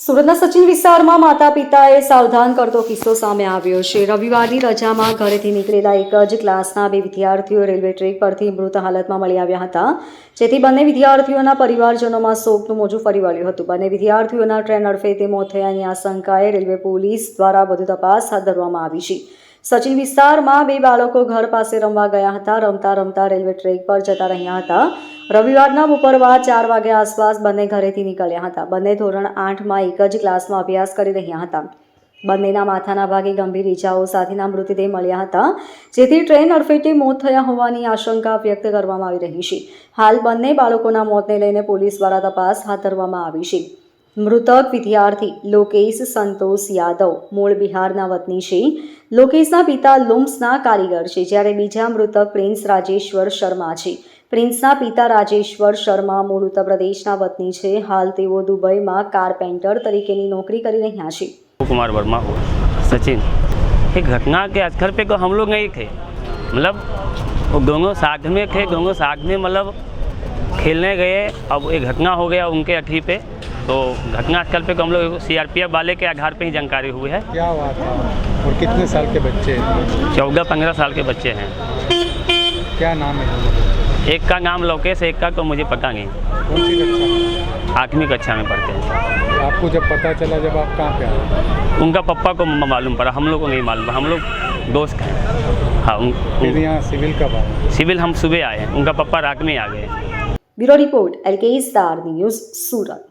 સુરતના સચિન વિસ્તારમાં માતા પિતાએ સાવધાન કરતો કિસ્સો સામે આવ્યો છે. રવિવારની રજામાં ઘરેથી નીકળેલા એક જ ક્લાસના બે વિદ્યાર્થીઓ રેલવે ટ્રેક પરથી મૃત હાલતમાં મળી આવ્યા હતા. જેથી બંને વિદ્યાર્થીઓના પરિવારજનોમાં શોકનું મોજું ફરી વળ્યું હતું. બંને વિદ્યાર્થીઓના ટ્રેન અડફેટે મોત થયાની આશંકાએ રેલવે પોલીસ દ્વારા વધુ તપાસ હાથ ધરવામાં આવી છે. સચિન વિસ્તારમાં બે બાળકો ઘર પાસે રમવા ગયા હતા. રમતા રમતા રેલવે ટ્રેક પર જતા રહ્યા હતા. રવિવારના બપોરવા ચાર વાગ્યા આસપાસ બંને ઘરેથી નીકળ્યા હતા. બંને ધોરણ આઠમાં એક જ ક્લાસમાં અભ્યાસ કરી રહ્યા હતા. બંનેના માથાના ભાગે ગંભીર ઇજાઓ સાથેના મૃતદેહ મળ્યા હતા, જેથી ટ્રેન અડફેટે મોત થયા હોવાની આશંકા વ્યક્ત કરવામાં આવી રહી છે. હાલ બંને બાળકોના મોતને લઈને પોલીસ દ્વારા તપાસ હાથ ધરવામાં આવી છે. મૃતક વિદ્યાર્થી લોકેશ સંતોષ યાદવ મૂળ બિહારના વતની છે લોકેશના પિતા લુમ્સના કારીગર છે જ્યારે બીજા મૃતક પ્રિન્સ રાજેશ્વર શર્મા છે પ્રિન્સના પિતા રાજેશ્વર શર્મા મૂળ ઉત્તર પ્રદેશના વતની છે હાલ તેઓ દુબઈમાં કારપેન્ટર તરીકેની નોકરી કરી રહ્યા છે कुमार वर्मा हुआ सचिन ये घटना के स्थल पे को हम लोग नहीं थे मतलब वो दोनों साथ में थे दोनों साथ में मतलब खेलने गए अब ये घटना हो गया उनके अठी पे तो घटनास्थल पे हम लोग सीआरपीएफ वाले के आधार पे ही जानकारी हुई है। क्या बात है? और कितने साल के बच्चे हैं? चौदह पंद्रह साल के बच्चे हैं। क्या नाम है एक का नाम लोकेश एक का तो मुझे पता नहीं। आठवीं कक्षा में पढ़ते हैं। आपको जब पता चला जब आप कहाँ पे आए? उनका पप्पा को मालूम पड़ा। हम लोग को नहीं मालूम। हम लोग दोस्त हैं। हाँ उन, यहाँ सिविल का बात सिविल हम सुबह आए उनका पप्पा रात में आ गए। Bureau report L K star news Surat.